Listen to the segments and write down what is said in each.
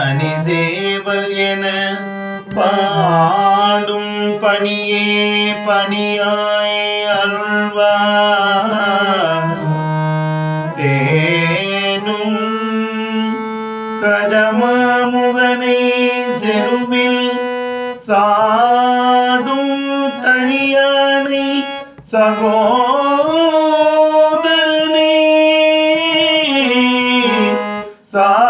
அணி சேவல் என பாடும் பணியே பணியாய் அருள்வார். தேனும் ரஜமாமுகனை செருவில் சாடும் தனியானை சகோ சா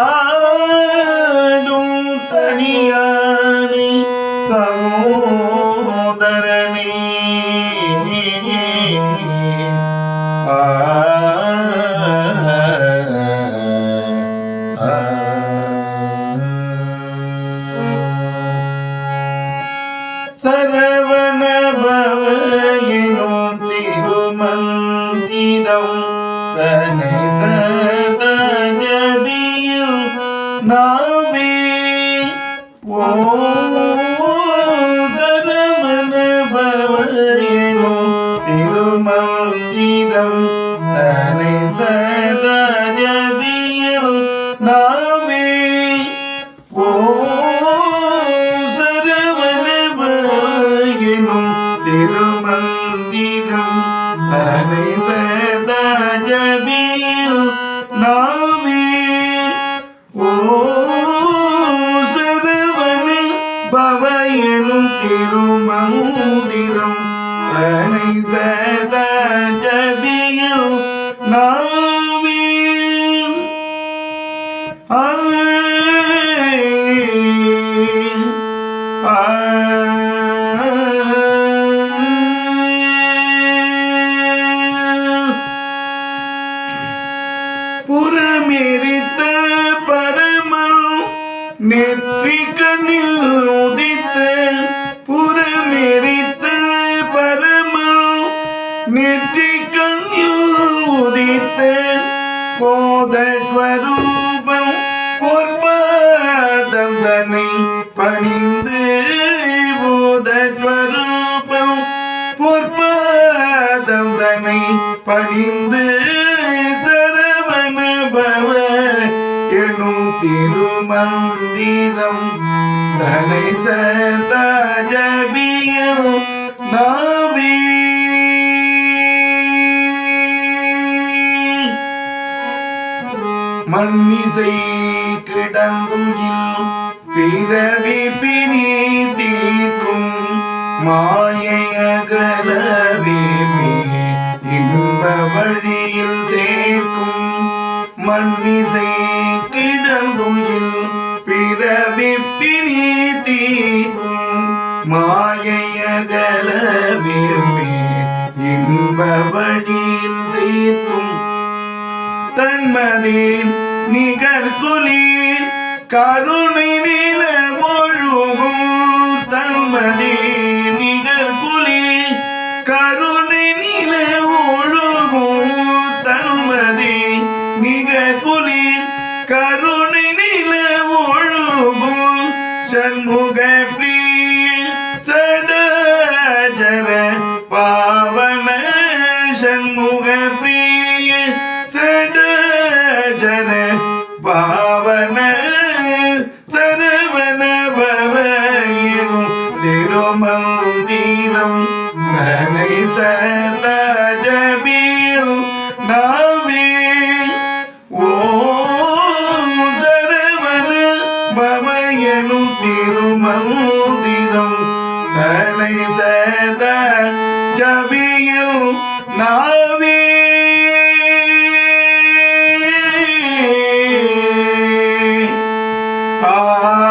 சரவண பவ எனும் திருமந்திரம் தனை சதஜபியில் நாவே ஓ நாவே ஓம் சரவணபவனும் திருமந்திரம் தனை சதஜபியில் நாவே ஓம் சரவண பவயனும் திருமந்திரம் தனை சதஜபியில் நாவே நெற்றி கண்ணில் உதித்த போதஸ்வரூபம் பொற்பதம் தன்னை பணிந்து போதஸ்வரூபம் பொற்பதம் தன்னை பணிந்து சரவண பவ எனும் திருமந்திரம் தனை சதஜபியம் நாவி மன்னிசை கிடந்துயில் பிறவி பிணி தீர்க்கும் மாயையகலவே இன்ப வழியில் சேர்க்கும் மன்னிசை கிடந்துயில் பிறவி பிணி தீர்க்கும் மாயையகலவே இன்ப வழியில் சேர்க்கும் தன்மதேன் நிகர்குளிர் கருணை நில ஒழுகும். தன்மதி நிகர்குளிர் கருணை நில ஒழுகும். தன்மதி நிகர்குளிர் கருணை நில ஒழுகும். சண்முக பிரிய சடஜர பாவன சண்முக சேத ஜபியில் நாவி ஆ